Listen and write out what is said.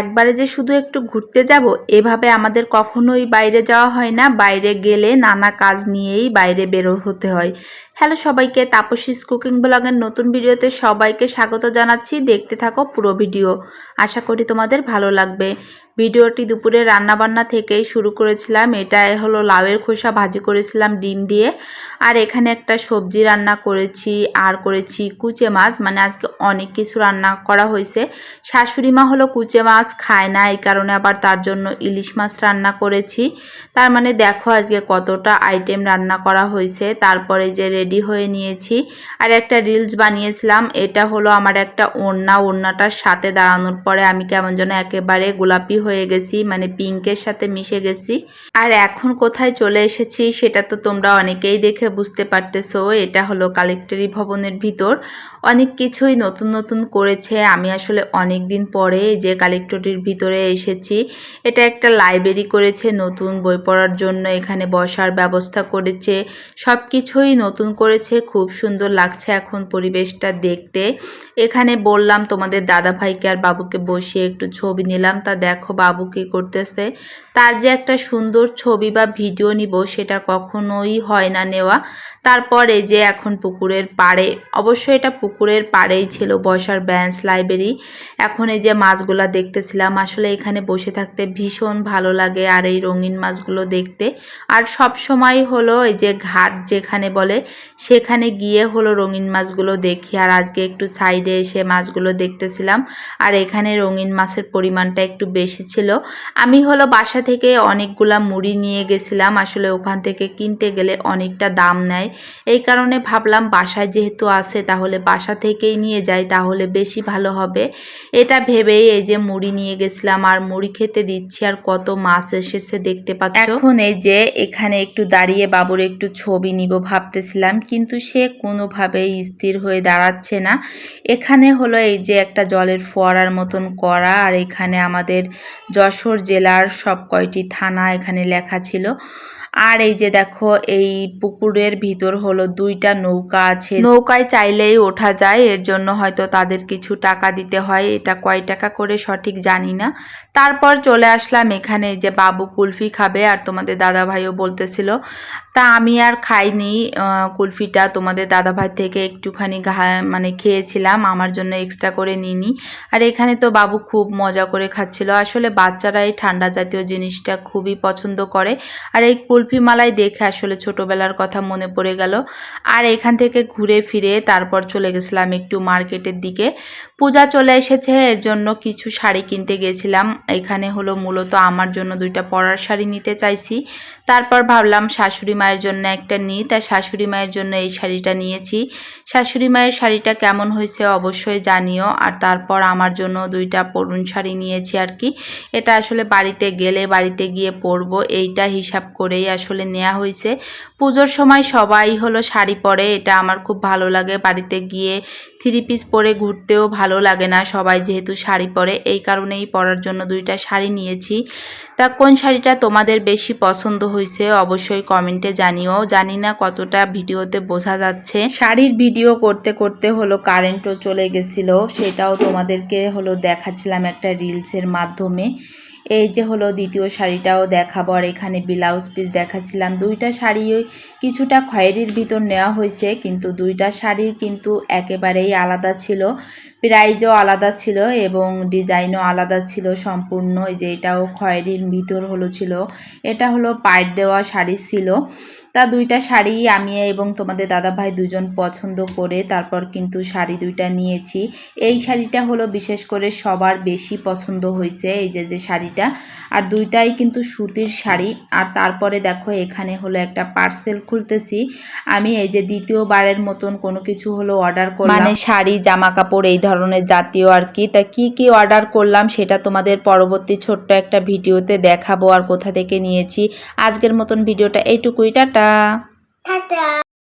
একবারে যে শুধু একটু ঘুরতে যাব, এভাবে আমাদের কখনোই বাইরে যাওয়া হয় না। বাইরে গেলে নানা কাজ নিয়েই বাইরে বেরো হতে হয়। হ্যালো সবাইকে, তাপসীস কুকিং ব্লগের নতুন ভিডিওতে সবাইকে স্বাগত জানাচ্ছি। দেখতে থাকো পুরো ভিডিও। আশা করি তোমাদের ভালো লাগবে। ভিডিওটি দুপুরে রান্নাবান্না থেকেই শুরু করেছিলাম। এটা হলো লাউয়ের খোসা, ভাজি করেছিলাম, ডিম দিয়ে। আর এখানে একটা সবজি রান্না করেছি, আর করেছি কুচে মাছ। মানে আজকে অনেক কিছু রান্না করা হয়েছে। শাশুড়ি মা হলো কুচে মাছ খায় না, এই কারণে আবার তার জন্য ইলিশ মাছ রান্না করেছি। তার মানে দেখো আজকে কতটা আইটেম রান্না করা হয়েছে। তারপরে যে রেডি হয়ে নিয়েছি। আর একটা রিলস বানিয়েছিলাম। এটা হলো আমার একটা ওড়না। ওড়নাটার সাথে দাঁড়ানোর পরে আমি কেমন যেন একেবারে গোলাপি হয়ে গেছি মানে পিঙ্কের সাথে মিশে গেছি। আর এখন কোথায় চলে এসেছি সেটা তো তোমরা অনেকেই দেখে বুঝতে পারতেছো, এটা হলো কালেক্টরি ভবনের ভিতর। অনেক কিছুই নতুন নতুন করেছে, আমি আসলে অনেক দিন পরে যে কালেক্টরির ভিতরে এসেছি। এটা একটা লাইব্রেরি করেছে, নতুন বই পড়ার জন্য এখানে বসার ব্যবস্থা করেছে। সব কিছুই নতুন করেছে, খুব সুন্দর লাগছে এখন পরিবেশটা দেখতে। এখানে বললাম তোমাদের দাদা ভাইকে আর বাবুকে বসিয়ে একটু ছবি নিলাম, তা দেখো বাবু কী করতেছে। তার যে একটা সুন্দর ছবি বা ভিডিও নিব সেটা কখনোই হয় না নেওয়া। তারপরে যে এখন পুকুরের পাড়ে অবশ্যই এটা পুকুরের পাড়েই ছিল বসার ব্যাঞ্চ লাইব্রেরি। এখন এই যে মাছগুলা দেখতেছিলাম, আসলে এখানে বসে থাকতে ভীষণ ভালো লাগে আর এই রঙিন মাছগুলো দেখতে। আর সব সময় হলো এই যে ঘাট যেখানে বলে, সেখানে গিয়ে হলো রঙিন মাছগুলো দেখি। আর আজকে একটু সাইডে এসে মাছগুলো দেখতেছিলাম। আর এখানে রঙিন মাছের পরিমাণটা একটু বেশি ছিল আমি হলো বাসা থেকে অনেকগুলা মুড়ি নিয়ে গেছিলাম। আসলে ওখান থেকে কিনতে গেলে অনেকটা দাম নেয়। এই কারণে ভাবলাম বাসায় যেহেতু আছে, তাহলে বাসা থেকেই নিয়ে যাই, তাহলে বেশি ভালো হবে। এটা ভেবেই এই যে মুড়ি নিয়ে গেছিলাম, আর মুড়ি খেতে দিচ্ছি, আর কত মাছ এসেছে দেখতে পাচ্ছ? এখন এই যে এখানে একটু দাঁড়িয়ে বাবুর একটু ছবি নিব ভাবতেছিলাম, কিন্তু সে কোনোভাবেই স্থির হয়ে দাঁড়াচ্ছে না। এখানে হলো এই যে একটা জলের ফোয়ারার মতন করা আর এখানে আমাদের যশোর জেলার সব কয়টি থানা এখানে লেখা ছিল। আর এই যে দেখো, এই পুকুরের ভিতর হলো দুইটা নৌকা আছে। নৌকায় চাইলেই ওঠা যায়, এর জন্য হয়তো তাদের কিছু টাকা দিতে হয়, এটা কয় টাকা করে সঠিক জানি না। তারপর চলে আসলাম এখানে যে বাবু কুলফি খাবে আর তোমাদের দাদা ভাইও বলতেছিল। তা আমি আর খাইনি কুলফিটা তোমাদের দাদা ভাই থেকে একটুখানি মানে খেয়েছিলাম, আমার জন্য এক্সট্রা করে নিইনি। আর এখানে তো বাবু খুব মজা করে খাচ্ছিল। আসলে বাচ্চারা এই ঠান্ডা জাতীয় জিনিসটা খুবই পছন্দ করে। আর এই কুলফি মালাই দেখে আসলে ছোটবেলার কথা মনে পড়ে গেল। আর এখান থেকে ঘুরে ফিরে তারপর চলে গেছিলাম একটু মার্কেটের দিকে। পূজা চলে এসেছে, এর জন্য কিছু শাড়ি কিনতে গেছিলাম। এখানে হলো মূলত আমার জন্য দুইটা পরার শাড়ি নিতে চাইছি। তারপর ভাবলাম শাশুড়ি মায়ের জন্য একটা নিই তাই শাশুড়ি মায়ের জন্য এই শাড়িটা নিয়েছি। শাশুড়ি মায়ের শাড়িটা কেমন হয়েছে অবশ্যই জানিও, আর তারপর আমার জন্য দুইটা পরুন শাড়ি নিয়েছি আর কি। এটা আসলে বাড়িতে গেলে বাড়িতে গিয়ে পরবো, এইটা হিসাব করেই আসলে নেওয়া হয়েছে পুজোর সময় সবাই হলো শাড়ি পরে, এটা আমার খুব ভালো লাগে। বাড়িতে গিয়ে থ্রি পিস পরে ঘুরতেও ভালো লাগে না। সবাই যেহেতু শাড়ি পরে, এই কারণেই পরার জন্য দুইটা শাড়ি নিয়েছি। তা কোন শাড়িটা তোমাদের বেশি পছন্দ হয়েছে অবশ্যই কমেন্টে জানিও। জানি না কতটা ভিডিওতে বোঝা যাচ্ছে। শাড়ির ভিডিও করতে করতে হলো কারেন্টও চলে গেছিল। সেটাও তোমাদেরকে হলো দেখাচ্ছিলাম একটা রিলসের মাধ্যমে। এই যে হলো দ্বিতীয় শাড়িটাও দেখাবো। আর এখানে ব্লাউজ পিস দেখাচ্ছিলাম। দুইটা শাড়ি কিছুটা খয়েরির ভিতর নেওয়া হয়েছে কিন্তু দুইটা শাড়ির কিন্তু একেবারেই আলাদা ছিল। প্রাইজও আলাদা ছিল এবং ডিজাইনও আলাদা ছিল সম্পূর্ণ। যে এটাও খয়েরির ভিতর হলো ছিল। এটা হলো পাইট দেওয়া শাড়ি ছিল। তা দুইটা শাড়ি আমি এবং তোমাদের দাদা ভাই দুজন পছন্দ করে তারপর কিন্তু শাড়ি দুইটা নিয়েছি। এই শাড়িটা হলো বিশেষ করে সবার বেশি পছন্দ হয়েছে এই যে যে শাড়িটা। আর দুইটাই কিন্তু সুতির শাড়ি। আর তারপরে দেখো এখানে হলো একটা পার্সেল খুলতেছি। আমি এই যে দ্বিতীয়বারের মতন কোনো কিছু হলো অর্ডার করলাম। মানে শাড়ি জামা কাপড় এই ধরনের জাতীয় আর কি। তা কি কি অর্ডার করলাম সেটা তোমাদের পরবর্তী ছোট্ট একটা ভিডিওতে দেখাবো আর কোথা থেকে নিয়েছি। আজকের মতন ভিডিওটা এইটুকুই। টাটা। টাটা।